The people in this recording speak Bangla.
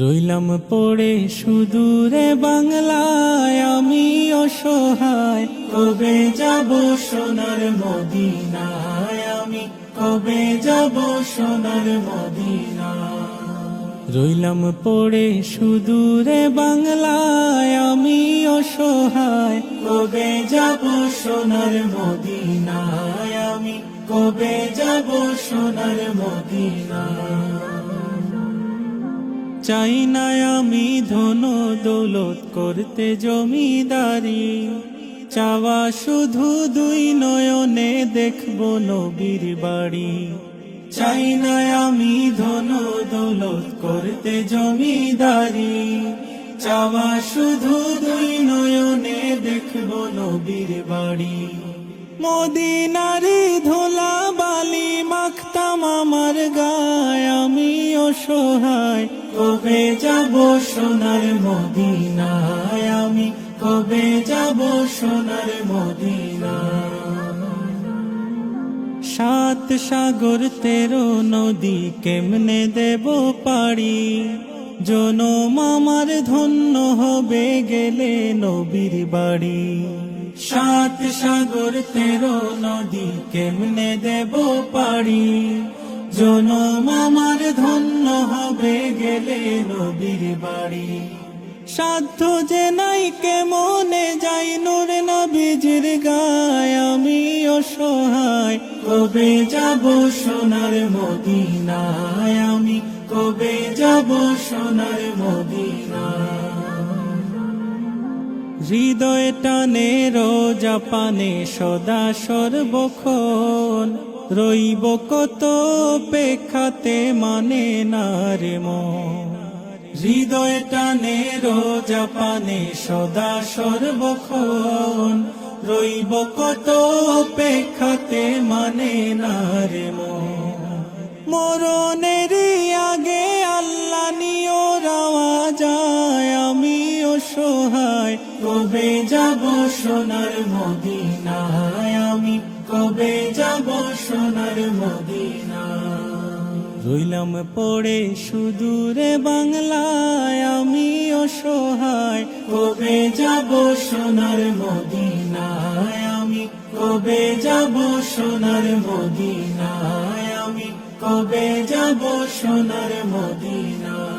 রইলাম পড়ে সুদূরে বাংলায়, আমি অসহায়। কবে যাব সোনার মদিনায়? আমি কবে যাব সোনার মদিনায়? রইলাম পড়ে সুদূরে বাংলায়, আমি অসহায়। কবে যাব সোনার মদিনায়? আমি কবে যাব সোনার মদিনায়? চাই না আমি ধন দৌলত করতে জমিদারি। চাওয়া শুধু দুই নয়নে দেখব নবীর বাড়ি। চাই না আমি ধন দৌলত করতে জমিদারি। চাওয়া শুধু দুই নয়নে দেখব নবীর বাড়ি। মদিনারি ধোলা বালি মাখতাম আমার গায়, আমি অসহায়। কবে যাব সোনার মদিনায়? আমি কবে যাব সোনার মদিনায়? সাত সাগর তেরো নদী কেমনে দেব পাড়ি? জনম আমার ধন্য হবে গেলে নবীর বাড়ি। সাত সাগর তেরো নদী কেমনে দেব পাড়ি? জনম আমার ধন্য হবে গেলে নবীর বাড়ি? সাধ্য যে নাই কেমনে যাই নূর নবীজির গায়? আমি অসহায়, কবে যাব সোনার মদিনায়? আমি কবে যাব সোনার মদিনায়? হৃদয় টানে রোজা পানে সদা সর্বক্ষণ। রইব কত পেখাতে মানে না রে মন। হৃদয় টানে রোজা পানে সদা সর্বক্ষণ। রইব কত পেখাতে মানে না রে মন। মরণের আগে আল্লাহ নিও রাওয়া যায় আমি অসহায় কবে যাব সোনার মদিনায়? আমি কবে যাব সোনার মদিনায় রইলাম পড়ে সুদূরে বাংলায়, আমি অসহায়। কবে যাব সোনার মদিনায়? আমি কবে যাব সোনার মদিনায়? আমি কবে যাব সোনার মদিনা